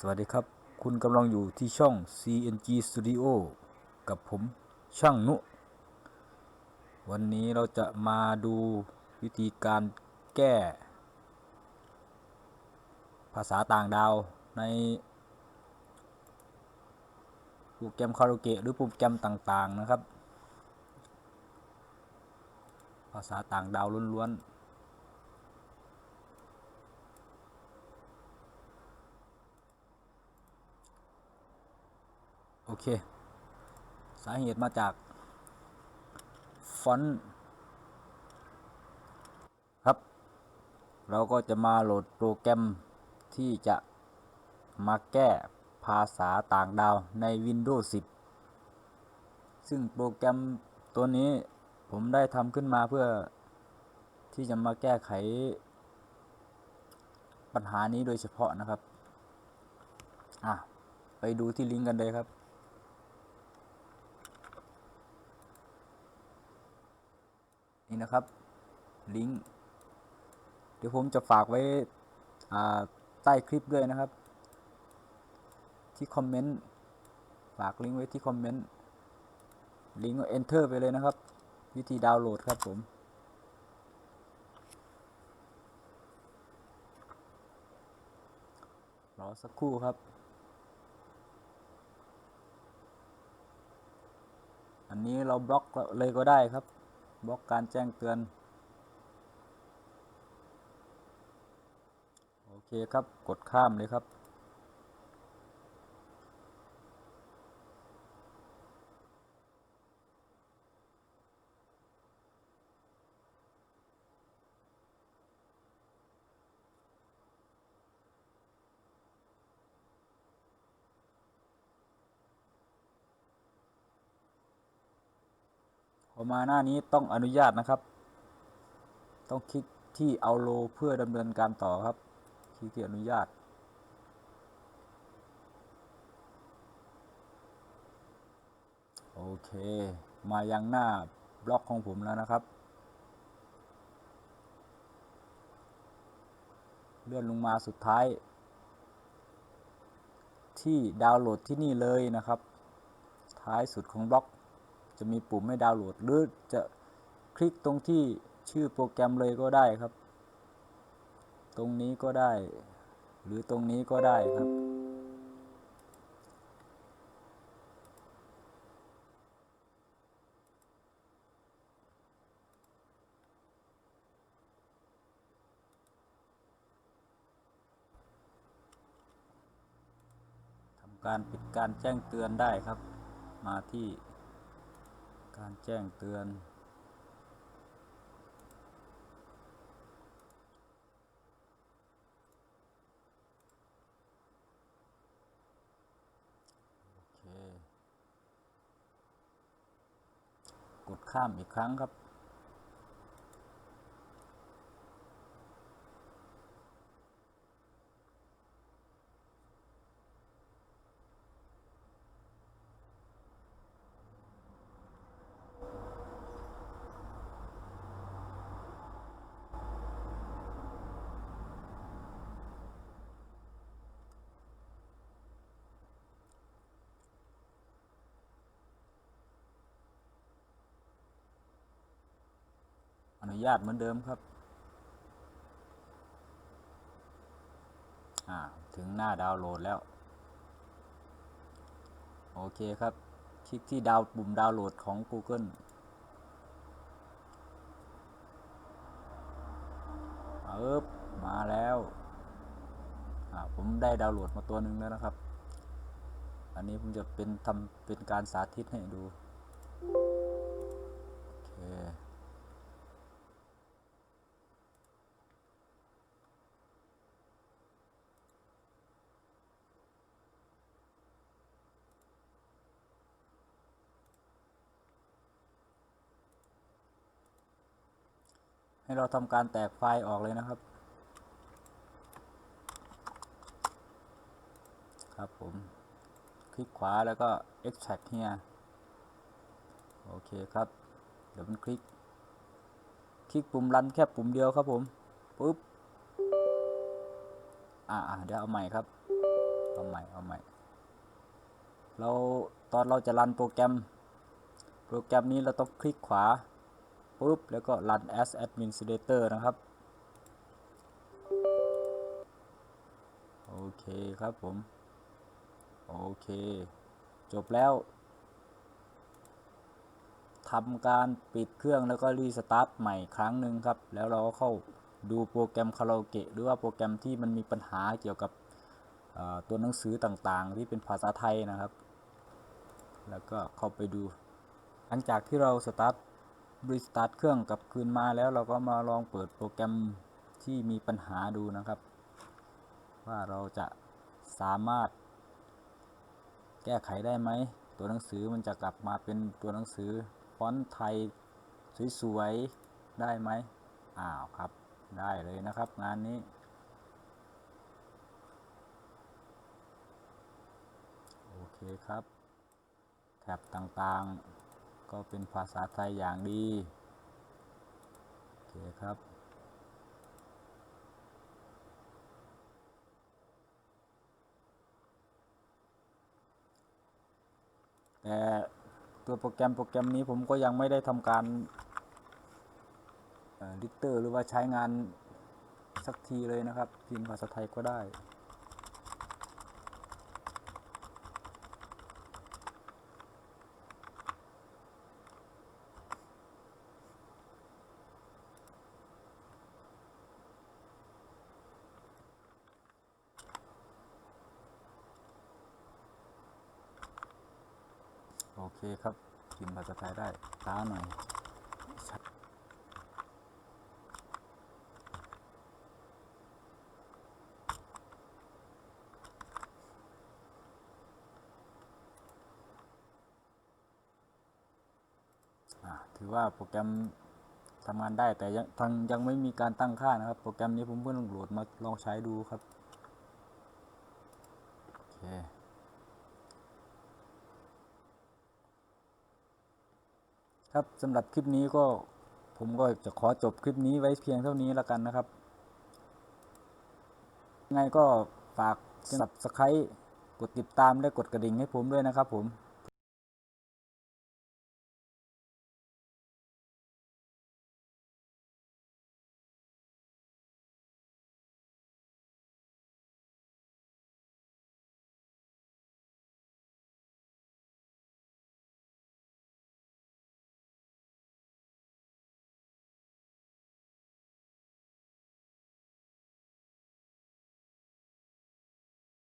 สวัสดีครับ คุณกำลังอยู่ที่ช่อง CNG Studio กับผมช่างนุ วันนี้เราจะมาดูวิธีการแก้ ภาษาต่างดาวในโปรแกรมคาราโอเกะหรือโปรแกรมต่าง ๆ นะครับ ภาษาต่างดาวล้วนๆ เค สาเหตุมาจาก ฟอนต์ครับ เราก็จะมาโหลดโปรแกรมที่จะมาแก้ภาษาต่างดาวใน Windows 10 ซึ่งโปรแกรมตัวนี้ผมได้ทำขึ้นมาเพื่อที่จะมาแก้ไขปัญหานี้โดยเฉพาะนะครับ อะ ไปดูที่ลิงก์กันเลยครับ นี่นะครับ ลิงก์เดี๋ยวผมจะฝากไว้ใต้คลิปด้วยนะครับ ที่คอมเมนต์ฝากลิงก์ไว้ที่คอมเมนต์ลิงก์ enter ไปเลยนะครับ วิธีดาวน์โหลดครับผมรอสักครู่ครับ อันนี้เราบล็อกเลยก็ได้ครับ บล็อกการแจ้งเตือน โอเคครับ กดข้ามเลยครับ พอมาหน้านี้ต้องอนุญาตนะครับ ต้องคลิกที่เอาโลเพื่อดำเนินการต่อครับ คลิกที่อนุญาต โอเค มายังหน้าบล็อกของผมแล้วนะครับ เลื่อนลงมาสุดท้าย ที่ดาวน์โหลดที่นี่เลยนะครับ ท้ายสุดของบล็อก จะมีปุ่มให้ดาวน์โหลด หรือจะคลิกตรงที่ชื่อโปรแกรมเลยก็ได้ครับ ตรงนี้ก็ได้ หรือตรงนี้ก็ได้ครับ ทำการปิดการแจ้งเตือนได้ครับ มาที่ การแจ้งเตือนโอเคกดข้ามอีกครั้งครับ อนุญาตเหมือนเดิมครับ ถึงหน้าดาวน์โหลดแล้ว โอเคครับ คลิกที่ดาวปุ่มดาวน์โหลดของ Google เอิบมาแล้วผมได้ดาวน์โหลดมาตัวหนึ่งแล้วนะครับ อันนี้ผมจะเป็นทำเป็นการสาธิตให้ดู โอเค ให้เราทำการแตกไฟล์ออกเลยนะครับ ครับผม คลิกขวาแล้วก็ extract here โอเคครับ เดี๋ยวมันคลิก คลิกปุ่มรันแค่ปุ่มเดียวครับผมปุ๊บ อ่าเดี๋ยวเอาใหม่ครับ เอาใหม่ เอาใหม่ เราตอนเราจะรันโปรแกรม โปรแกรมนี้เราต้องคลิกขวา ปุ๊บแล้วก็ run as administrator นะครับ โอเคครับผม โอเค จบแล้วทำการปิดเครื่องแล้วก็รีสตาร์ทใหม่ครั้งหนึ่งครับ แล้วเราก็เข้าดูโปรแกรมคาราโอเกะหรือว่าโปรแกรมที่มันมีปัญหาเกี่ยวกับตัวหนังสือต่างๆ ที่เป็นภาษาไทยนะครับ แล้วก็เข้าไปดู หลังจากที่เราสตาร์ท รีสตาร์ทเครื่องกลับคืนมาแล้วเราก็มาลองเปิดโปรแกรมที่มีปัญหาดูนะครับ ว่าเราจะสามารถ แก้ไขได้ไหม ตัวหนังสือมันจะกลับมาเป็นตัวหนังสือฟอนต์ไทยสวยๆ ได้ไหมอ้าวครับ ได้เลยนะครับงานนี้ โอเคครับ แท็บต่างๆ ก็เป็นภาษาไทยอย่างดี โอเคครับ แต่ตัวโปรแกรมโปรแกรมนี้ผมก็ยังไม่ได้ทำการลิเตอร์หรือว่าใช้งานสักทีเลยนะครับ พิมพ์ภาษาไทยก็ได้ คครับพิมพ์ภาษาไทยได้ช้าหน่อยถือว่าโปรแกรมทำงานได้แต่ยังทางยังไม่มีการตั้งค่านะครับ โปรแกรมนี้ผมเพิ่งโหลดมาลองใช้ดูครับ โอเค ครับสำหรับคลิปนี้ก็ผมก็จะขอจบคลิปนี้ไว้เพียงเท่านี้แล้วกันนะครับยังไงก็ฝาก subscribe กดติดตามและกดกระดิ่งให้ผมด้วยนะครับผม